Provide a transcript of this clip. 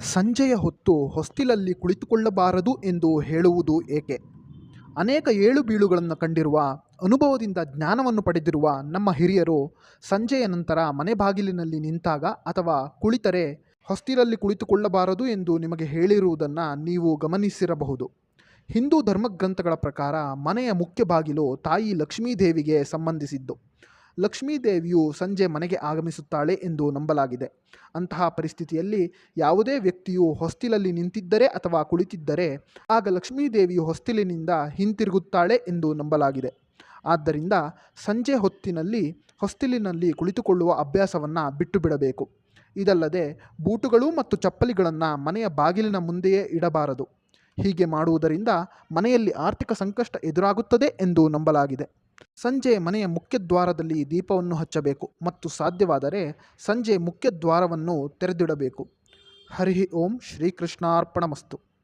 ಸಂಜೆಯ ಹೊತ್ತು ಹೊಸ್ತಿಲಲ್ಲಿ ಕುಳಿತುಕೊಳ್ಳಬಾರದು ಎಂದು ಹೇಳುವುದು ಏಕೆ? ಅನೇಕ ಏಳು ಬೀಳುಗಳನ್ನು ಕಂಡಿರುವ, ಅನುಭವದಿಂದ ಜ್ಞಾನವನ್ನು ಪಡೆದಿರುವ ನಮ್ಮ ಹಿರಿಯರು ಸಂಜೆಯ ನಂತರ ಮನೆ ಬಾಗಿಲಿನಲ್ಲಿ ನಿಂತಾಗ ಅಥವಾ ಕುಳಿತರೆ ಹೊಸ್ತಿಲಲ್ಲಿ ಕುಳಿತುಕೊಳ್ಳಬಾರದು ಎಂದು ನಿಮಗೆ ಹೇಳಿರುವುದನ್ನು ನೀವು ಗಮನಿಸಿರಬಹುದು. ಹಿಂದೂ ಧರ್ಮಗ್ರಂಥಗಳ ಪ್ರಕಾರ ಮನೆಯ ಮುಖ್ಯ ಬಾಗಿಲು ತಾಯಿ ಲಕ್ಷ್ಮೀದೇವಿಗೆ ಸಂಬಂಧಿಸಿದ್ದು. ಲಕ್ಷ್ಮೀದೇವಿಯು ಸಂಜೆ ಮನೆಗೆ ಆಗಮಿಸುತ್ತಾಳೆ ಎಂದು ನಂಬಲಾಗಿದೆ. ಅಂತಹ ಪರಿಸ್ಥಿತಿಯಲ್ಲಿ ಯಾವುದೇ ವ್ಯಕ್ತಿಯು ಹೊಸ್ತಿಲಲ್ಲಿ ನಿಂತಿದ್ದರೆ ಅಥವಾ ಕುಳಿತಿದ್ದರೆ, ಆಗ ಲಕ್ಷ್ಮೀದೇವಿಯು ಹೊಸ್ತಿಲಿನಿಂದ ಹಿಂತಿರುಗುತ್ತಾಳೆ ಎಂದು ನಂಬಲಾಗಿದೆ. ಆದ್ದರಿಂದ ಸಂಜೆ ಹೊತ್ತಿನಲ್ಲಿ ಹೊಸ್ತಿಲಿನಲ್ಲಿ ಕುಳಿತುಕೊಳ್ಳುವ ಅಭ್ಯಾಸವನ್ನು ಬಿಟ್ಟು ಬಿಡಬೇಕು ಇದಲ್ಲದೆ ಬೂಟುಗಳು ಮತ್ತು ಚಪ್ಪಲಿಗಳನ್ನು ಮನೆಯ ಬಾಗಿಲಿನ ಮುಂದೆಯೇ ಇಡಬಾರದು. ಹೀಗೆ ಮಾಡುವುದರಿಂದ ಮನೆಯಲ್ಲಿ ಆರ್ಥಿಕ ಸಂಕಷ್ಟ ಎದುರಾಗುತ್ತದೆ ಎಂದು ನಂಬಲಾಗಿದೆ. ಸಂಜೆ ಮನೆಯ ಮುಖ್ಯದ್ವಾರದಲ್ಲಿ ದೀಪವನ್ನು ಹಚ್ಚಬೇಕು ಮತ್ತು ಸಾಧ್ಯವಾದರೆ ಸಂಜೆ ಮುಖ್ಯದ್ವಾರವನ್ನು ತೆರೆದಿಡಬೇಕು. ಹರಿ ಓಂ ಶ್ರೀಕೃಷ್ಣಾರ್ಪಣಮಸ್ತು.